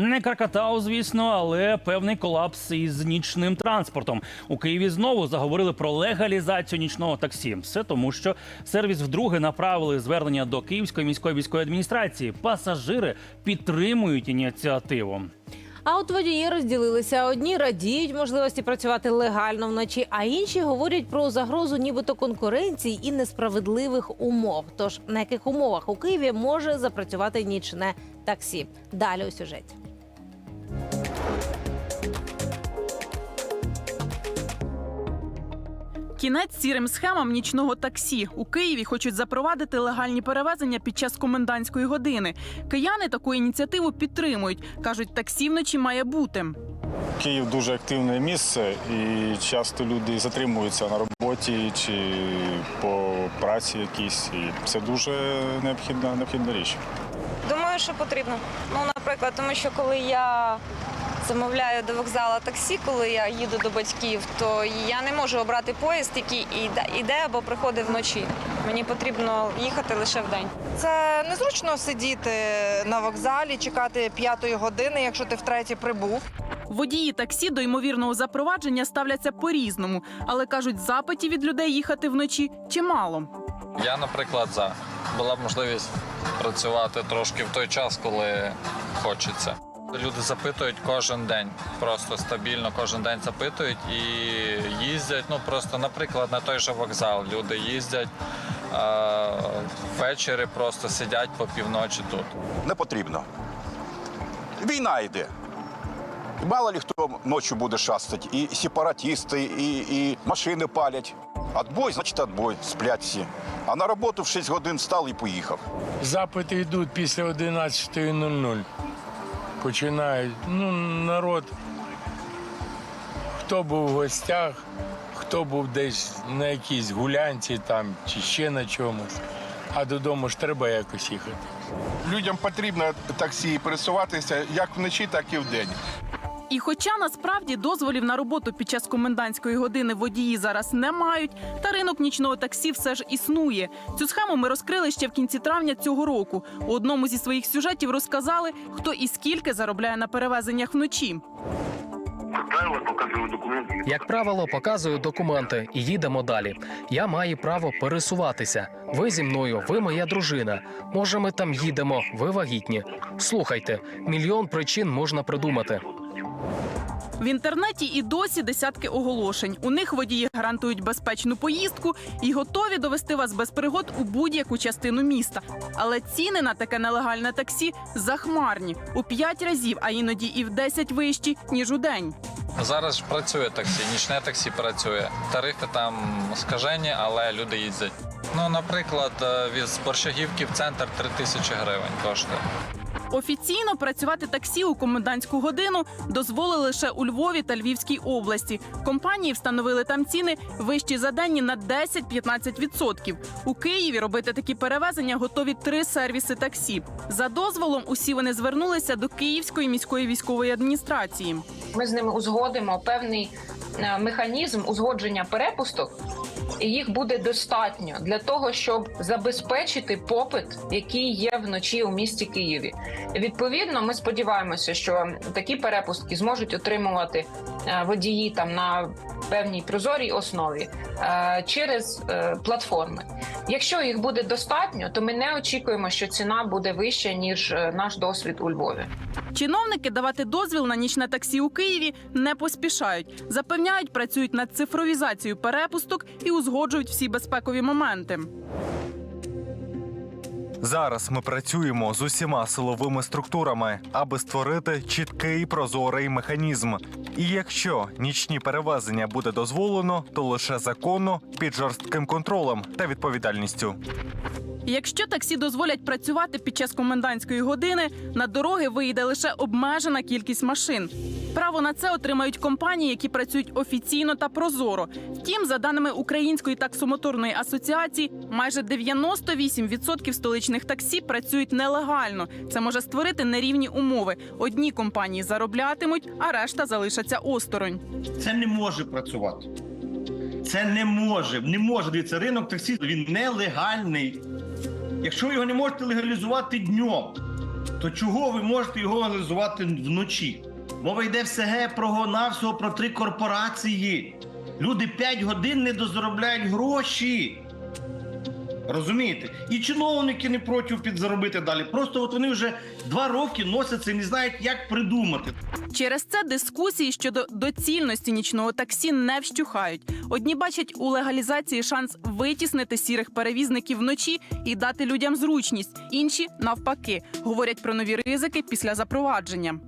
Не Кракатау, звісно, але певний колапс із нічним транспортом. У Києві знову заговорили про легалізацію нічного таксі. Все тому, що сервіс вдруге направили звернення до Київської міської військової адміністрації. Пасажири підтримують ініціативу. А от водії розділилися. Одні радіють можливості працювати легально вночі, а інші говорять про загрозу нібито конкуренції і несправедливих умов. Тож на яких умовах у Києві може запрацювати нічне таксі? Далі у сюжеті. Кінець сірим схемам нічного таксі у Києві хочуть запровадити легальні перевезення під час комендантської години. Кияни таку ініціативу підтримують. кажуть, таксі вночі має бути. Київ дуже активне місце, і часто люди затримуються на роботі чи по праці якійсь. І це дуже необхідна, необхідна річ. Думаю, що потрібно. Ну, наприклад, тому що коли я замовляю до вокзалу таксі, коли я їду до батьків, то я не можу обрати поїзд, який іде, або приходить вночі. Мені потрібно їхати лише в день. Це незручно сидіти на вокзалі, чекати п'ятої години, якщо ти втретє прибув. Водії таксі до ймовірного запровадження ставляться по-різному, але кажуть, запитів від людей їхати вночі чимало. Я, наприклад, за була б можливість працювати трошки в той час, коли хочеться. Люди запитують кожен день, просто стабільно кожен день запитують і їздять. Ну просто, наприклад, на той же вокзал. Люди їздять а, ввечері, просто сидять по півночі тут. не потрібно. Війна йде. Мало ли хто ночі буде шастати, і сепаратисти, і, і машини палять. Отбой, значить отбой, сплять всі. А на роботу в 6 годин встав і поїхав. Запити йдуть після 11.00. Починають. Ну, народ, хто був в гостях, хто був десь на якійсь гулянці там чи ще на чомусь. А додому ж треба якось їхати. Людям потрібно таксі пересуватися як вночі, так і вдень. І хоча насправді дозволів на роботу під час комендантської години водії зараз не мають, та ринок нічного таксі все ж існує. Цю схему ми розкрили ще в кінці травня цього року. У одному зі своїх сюжетів розказали, хто і скільки заробляє на перевезеннях вночі. Як правило, показую документи і їдемо далі. Я маю право пересуватися. Ви зі мною, ви моя дружина. Може, ми там їдемо, ви вагітні. Слухайте, мільйон причин можна придумати. В інтернеті і досі десятки оголошень. У них водії гарантують безпечну поїздку і готові довести вас без пригод у будь-яку частину міста. Але ціни на таке нелегальне таксі захмарні у 5 разів, а іноді і в 10 вищі ніж у день. Зараз ж працює таксі, нічне таксі працює. Тарифи там скажені, але люди їздять. Ну, наприклад, е, від Борщагівки в центр 3 тисячі гривень коштує. Офіційно працювати таксі у комендантську годину дозволили лише у Львові та Львівській області. Компанії встановили там ціни вищі за денні на 10-15%. У Києві робити такі перевезення готові три сервіси таксі. За дозволом усі вони звернулися до Київської міської військової адміністрації. Ми з ними узгодимо певний е, механізм узгодження перепусток. І їх буде достатньо для того, щоб забезпечити попит, який є вночі у місті Києві. Відповідно, ми сподіваємося, що такі перепустки зможуть отримувати е, водії там на певній прозорій основі е, через е, платформи. Якщо їх буде достатньо, то ми не очікуємо, що ціна буде вища ніж наш досвід у Львові. Чиновники давати дозвіл на нічне таксі у Києві не поспішають. Запевняють, працюють над цифровізацією перепусток і узгоджують всі безпекові моменти. Зараз ми працюємо з усіма силовими структурами, аби створити чіткий прозорий механізм. І якщо нічні перевезення буде дозволено, то лише законно під жорстким контролем та відповідальністю. Якщо таксі дозволять працювати під час комендантської години, на дороги вийде лише обмежена кількість машин. Право на це отримають компанії, які працюють офіційно та прозоро. Втім, за даними Української таксомоторної асоціації, майже 98% столичних таксі працюють нелегально. Це може створити нерівні умови. Одні компанії зароблятимуть, а решта залишаться осторонь. Це не може працювати. Це не може. Не може. Дивіться, ринок таксі він нелегальний. Якщо ви його не можете легалізувати днем, то чого ви можете його легалізувати вночі? Мова йде все про навсього про три корпорації. Люди 5 годин не дозаробляють гроші. Розумієте? І чиновники не проти підзаробити далі. Просто от вони вже два роки носяться і не знають, як придумати. Через це дискусії щодо доцільності нічного таксі не вщухають. Одні бачать у легалізації шанс витіснити сірих перевізників вночі і дати людям зручність. Інші навпаки говорять про нові ризики після запровадження.